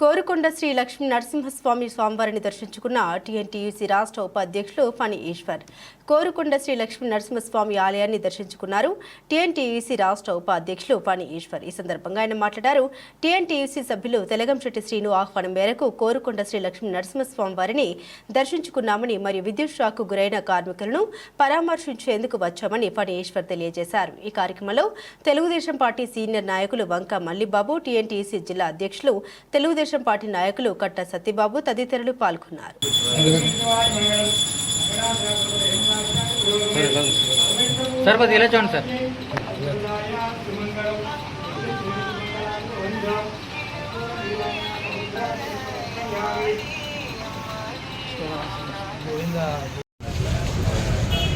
కోరుకొండ శ్రీ లక్ష్మీ నరసింహస్వామి స్వామివారిని దర్శించుకున్న టీఎన్టీయూసీ రాష్ట్ర ఉపాధ్యక్షులు ఫణి ఈశ్వర్. కోరుకొండ శ్రీ లక్ష్మీ నరసింహస్వామి ఆలయాన్ని దర్శించుకున్నారు టీఎన్టీయూసీ రాష్ట్ర ఉపాధ్యక్షులు ఫణి ఈశ్వర్. ఈ సందర్భంగా ఆయన మాట్లాడారు. టీఎన్టీయూసీ సభ్యులు తెలగంశెట్టి శ్రీను ఆహ్వానం మేరకు కోరుకొండ శ్రీ లక్ష్మీ నరసింహస్వామి వారిని దర్శించుకున్నామని మరియు విద్యుత్ షాకు గురైన కార్మికులను పరామర్శించేందుకు వచ్చామని ఫణి ఈశ్వర్ తెలియజేశారు. ఈ కార్యక్రమంలో తెలుగుదేశం పార్టీ సీనియర్ నాయకులు వంక మల్లిబాబు టీఎన్టీయూసీ జిల్లా అధ్యక్షులు తెలుగుదేశం పార్టీ నాయకులు కట్ట సత్యబాబు తదితరులు పాల్గొన్నారు. సార్ కొద్దిగా ఇలా చూడండి సార్.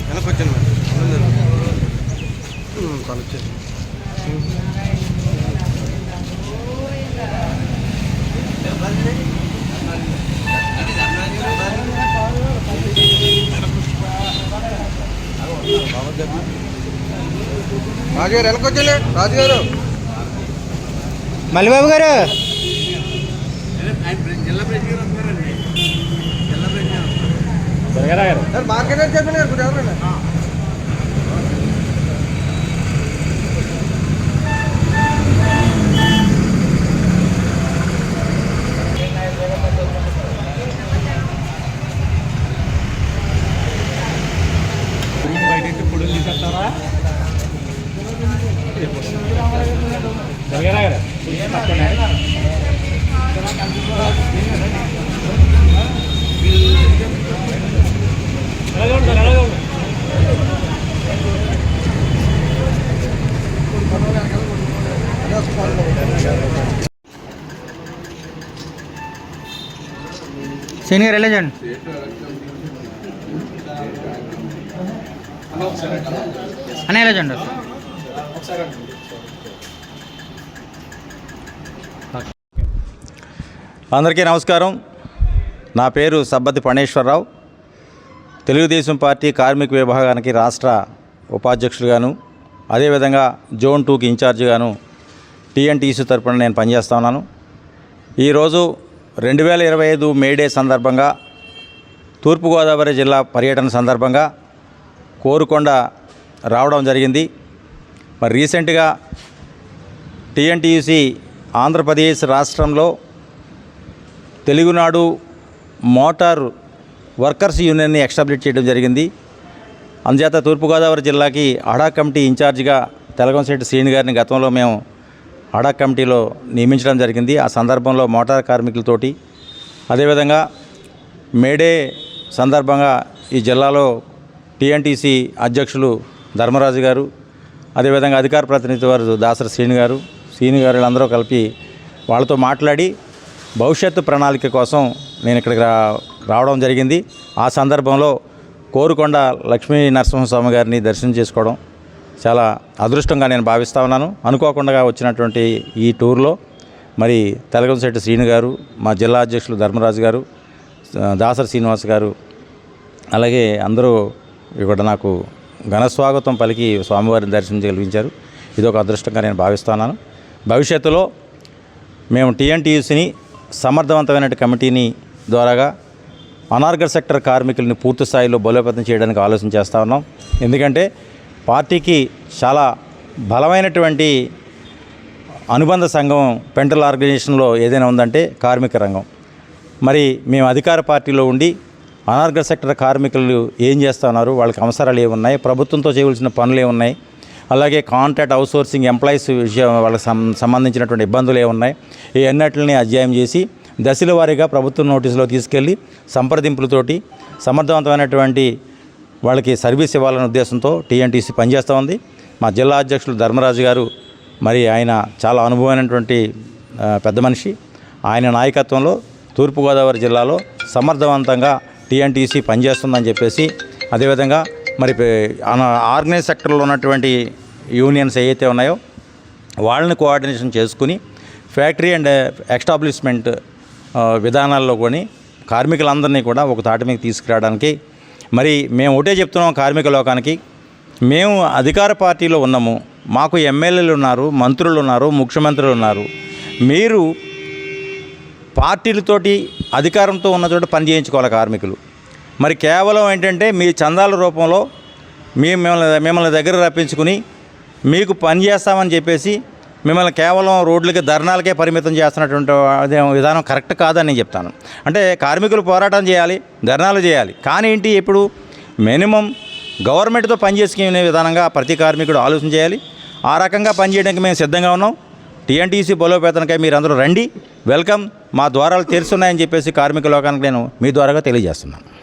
వెనక్కి వచ్చాను మేడం. రాజుగారు వెనక్కి వచ్చేలే రాజుగారు. మల్లిబాబు గారు. సార్ మార్కెట్ చెప్పండి గారు కొంచెం ఎవరండి శని గారు ఇలా చూడండి అన్న ఇలా చూడండి అందరికీ నమస్కారం. నా పేరు సబ్బతి పణేశ్వరరావు. తెలుగుదేశం పార్టీ కార్మిక విభాగానికి రాష్ట్ర ఉపాధ్యక్షుడిగాను అదేవిధంగా జోన్ టూకి ఇన్ఛార్జిగాను టీఎన్టీసీ తరపున నేను పనిచేస్తా ఉన్నాను. ఈరోజు రెండు వేల ఇరవై ఐదు మేడే సందర్భంగా తూర్పుగోదావరి జిల్లా పర్యటన సందర్భంగా కోరుకొండ రావడం జరిగింది. మరి రీసెంట్గా టీఎన్టీయూసీ ఆంధ్రప్రదేశ్ రాష్ట్రంలో తెలుగునాడు మోటార్ వర్కర్స్ యూనియన్ని ఎస్టాబ్లిష్ చేయడం జరిగింది. అందుచేత తూర్పుగోదావరి జిల్లాకి అడా కమిటీ ఇన్ఛార్జిగా తెలగంశెట్టి శ్రీని గారిని గతంలో మేము అడా కమిటీలో నియమించడం జరిగింది. ఆ సందర్భంలో మోటార్ కార్మికులతోటి అదేవిధంగా మేడే సందర్భంగా ఈ జిల్లాలో టీఎన్టీసీ అధ్యక్షులు ధర్మరాజు గారు అదేవిధంగా అధికార ప్రతినిధి వారు దాసరి శ్రీని గారు శ్రీని గారు వీళ్ళందరూ కలిపి వాళ్ళతో మాట్లాడి భవిష్యత్తు ప్రణాళిక కోసం నేను ఇక్కడికి రా రావడం జరిగింది. ఆ సందర్భంలో కోరుకొండ లక్ష్మీ నరసింహస్వామి గారిని దర్శనం చేసుకోవడం చాలా అదృష్టంగా నేను భావిస్తా ఉన్నాను. అనుకోకుండా వచ్చినటువంటి ఈ టూర్లో మరి తెలగంశెట్టి శ్రీను గారు మా జిల్లా అధ్యక్షులు ధర్మరాజు గారు దాసరి శ్రీనివాస్ గారు అలాగే అందరూ ఇక్కడ నాకు ఘన స్వాగతం పలికి స్వామివారిని దర్శించగలిగించారు ఇది ఒక అదృష్టంగా నేను భావిస్తున్నాను భవిష్యత్తులో మేము టీఎన్టీయూసీని సమర్థవంతమైన కమిటీని ద్వారాగా అనార్గర్ సెక్టర్ కార్మికుల్ని పూర్తి స్థాయిలో బలోపేతం చేయడానికి ఆలోచన చేస్తూ ఉన్నాం. ఎందుకంటే పార్టీకి చాలా బలమైనటువంటి అనుబంధ సంఘం పెంటల్ ఆర్గనైజేషన్లో ఏదైనా ఉందంటే కార్మిక రంగం. మరి మేము అధికార పార్టీలో ఉండి అనార్గ సెక్టర్ కార్మికులు ఏం చేస్తున్నారు వాళ్ళకి అవసరాలు ఏమున్నాయి? ప్రభుత్వంతో చేయవలసిన పనులు ఏమున్నాయి? అలాగే కాంట్రాక్ట్ అవుట్సోర్సింగ్ ఎంప్లాయీస్ విషయం వాళ్ళకి సంబంధించినటువంటి ఇబ్బందులు ఏమున్నాయి ఈ అన్నిటిని అధ్యయనం చేసి దశల వారీగా ప్రభుత్వ నోటీసులో తీసుకెళ్ళి సంప్రదింపులతోటి సమర్థవంతమైనటువంటి వాళ్ళకి సర్వీస్ ఇవ్వాలనే ఉద్దేశంతో టీఎన్టీసీ పనిచేస్తూ ఉంది. మా జిల్లా అధ్యక్షులు ధర్మరాజు గారు మరి ఆయన చాలా అనుభవమైనటువంటి పెద్ద మనిషి. ఆయన నాయకత్వంలో తూర్పుగోదావరి జిల్లాలో సమర్థవంతంగా టీఎన్టీసీ పనిచేస్తుందని చెప్పేసి అదేవిధంగా మరి పే- ఆర్గనైజ్ సెక్టర్లో ఉన్నటువంటి యూనియన్స్ ఏవైతే ఉన్నాయో వాళ్ళని కోఆర్డినేషన్ చేసుకుని ఫ్యాక్టరీ అండ్ ఎస్టాబ్లిష్మెంట్ విధానాల్లో కొని కార్మికులందరినీ కూడా ఒక తాటి మీద తీసుకురావడానికి మరి మేము ఒకటే చెప్తున్నాం కార్మిక లోకానికి మేము అధికార పార్టీలో ఉన్నాము మాకు ఎమ్మెల్యేలు ఉన్నారు మంత్రులు ఉన్నారు ముఖ్యమంత్రులు ఉన్నారు మీరు పార్టీలతోటి అధికారంతో ఉన్న చోట పని చేయించుకోవాలి కార్మికులు. మరి కేవలం ఏంటంటే మీ చందాల రూపంలో మీ మిమ్మల్ని మిమ్మల్ని దగ్గర రప్పించుకుని మీకు పని చేస్తామని చెప్పేసి మిమ్మల్ని కేవలం రోడ్లకి ధర్నాలకే పరిమితం చేస్తున్నటువంటి అదే విధానం కరెక్ట్ కాదని నేను చెప్తాను. అంటే కార్మికులు పోరాటం చేయాలి ధర్నాలు చేయాలి. కానీ ఏంటి ఇప్పుడు మినిమం గవర్నమెంట్తో పనిచేసుకునే విధానంగా ప్రతి కార్మికుడు ఆలోచన చేయాలి. ఆ రకంగా పనిచేయడానికి మేము సిద్ధంగా ఉన్నాం. టీఎన్టీసీ బలోపేతనకై మీరందరూ రండి. వెల్కమ్. మా ద్వారాలు తెరుస్తున్నాయని చెప్పేసి కార్మిక లోకానికి నేను మీ ద్వారాగా తెలియజేస్తున్నాను.